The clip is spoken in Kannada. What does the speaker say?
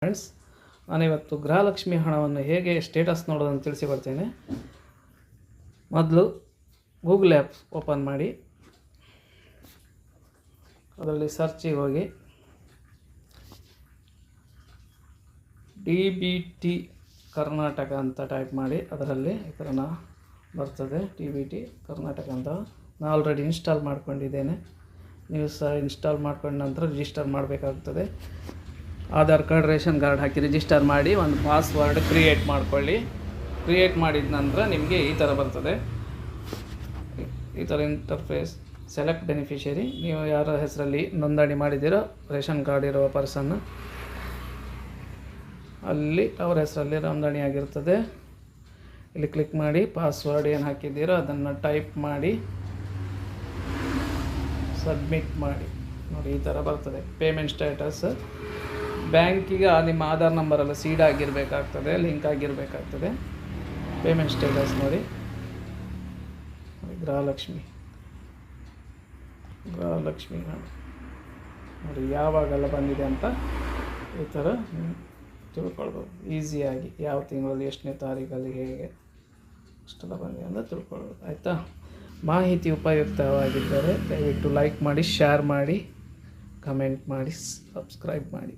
ಫ್ರೆಂಡ್ಸ್ ನಾನಿವತ್ತು ಗೃಹಲಕ್ಷ್ಮಿ ಹಣವನ್ನು ಹೇಗೆ ಸ್ಟೇಟಸ್ ನೋಡೋದನ್ನು ತಿಳಿಸಿಕೊಡ್ತೇನೆ. ಮೊದಲು ಗೂಗಲ್ ಆ್ಯಪ್ ಓಪನ್ ಮಾಡಿ. ಅದರಲ್ಲಿ ಸರ್ಚಿಗೆ ಹೋಗಿ. ಡಿ ಬಿ ಟಿ ಕರ್ನಾಟಕ ಅಂತ ಟೈಪ್ ಮಾಡಿ. ಅದರಲ್ಲಿ ಈ ಥರ ಬರ್ತದೆ. ಡಿ ಬಿ ಟಿ ಕರ್ನಾಟಕ ಅಂತ. ನಾನು ಆಲ್ರೆಡಿ ಇನ್ಸ್ಟಾಲ್ ಮಾಡ್ಕೊಂಡಿದ್ದೇನೆ. ನೀವು ಸಹ ಇನ್ಸ್ಟಾಲ್ ಮಾಡ್ಕೊಂಡ ನಂತರ ರಿಜಿಸ್ಟರ್ ಮಾಡಬೇಕಾಗ್ತದೆ. ಆಧಾರ್ ಕಾರ್ಡ್, ರೇಷನ್ ಕಾರ್ಡ್ ಹಾಕಿ ರಿಜಿಸ್ಟರ್ ಮಾಡಿ ಒಂದು ಪಾಸ್ವರ್ಡ್ ಕ್ರಿಯೇಟ್ ಮಾಡ್ಕೊಳ್ಳಿ. ಕ್ರಿಯೇಟ್ ಮಾಡಿದ ನಂತರ ನಿಮಗೆ ಈ ಥರ ಬರ್ತದೆ. ಈ ಥರ ಇಂಟರ್ಫೇಸ್ ಸೆಲೆಕ್ಟ್ ಬೆನಿಫಿಷರಿ ನೀವು ಯಾರ ಹೆಸರಲ್ಲಿ ನೋಂದಣಿ ಮಾಡಿದ್ದೀರೋ, ರೇಷನ್ ಕಾರ್ಡ್ ಇರುವ ಪರ್ಸನ್ ಅಲ್ಲಿ ಅವರ ಹೆಸರಲ್ಲಿ ನೋಂದಣಿ ಆಗಿರ್ತದೆ. ಇಲ್ಲಿ ಕ್ಲಿಕ್ ಮಾಡಿ ಪಾಸ್ವರ್ಡ್ ಏನು ಹಾಕಿದ್ದೀರೋ ಅದನ್ನು ಟೈಪ್ ಮಾಡಿ ಸಬ್ಮಿಟ್ ಮಾಡಿ. ನೋಡಿ, ಈ ಥರ ಬರ್ತದೆ. ಪೇಮೆಂಟ್ ಸ್ಟೇಟಸ್ ಬ್ಯಾಂಕಿಗೆ ನಿಮ್ಮ ಆಧಾರ್ ನಂಬರೆಲ್ಲ ಸೀಡ್ ಆಗಿರಬೇಕಾಗ್ತದೆ, ಲಿಂಕ್ ಆಗಿರಬೇಕಾಗ್ತದೆ. ಪೇಮೆಂಟ್ ಸ್ಟೇಟಸ್ ನೋಡಿ. ಗೃಹಲಕ್ಷ್ಮಿ ಗೃಹಲಕ್ಷ್ಮಿ ನೋಡಿ, ಯಾವಾಗೆಲ್ಲ ಬಂದಿದೆ ಅಂತ ಈ ಥರ ತಿಳ್ಕೊಳ್ಬೋದು. ಈಸಿಯಾಗಿ ಯಾವ ತಿಂಗಳಲ್ಲಿ, ಎಷ್ಟನೇ ತಾರೀಕಲ್ಲಿ, ಹೇಗೆ ಅಷ್ಟೆಲ್ಲ ಬಂದಿದೆ ಅಂತ ತಿಳ್ಕೊಳ್ಬೋದು. ಆಯಿತಾ? ಮಾಹಿತಿ ಉಪಯುಕ್ತವಾಗಿದ್ದರೆ ದಯವಿಟ್ಟು ಲೈಕ್ ಮಾಡಿ ಶೇರ್ ಮಾಡಿ ಕಮೆಂಟ್ ಮಾಡಿ ಸಬ್ಸ್ಕ್ರೈಬ್ ಮಾಡಿ.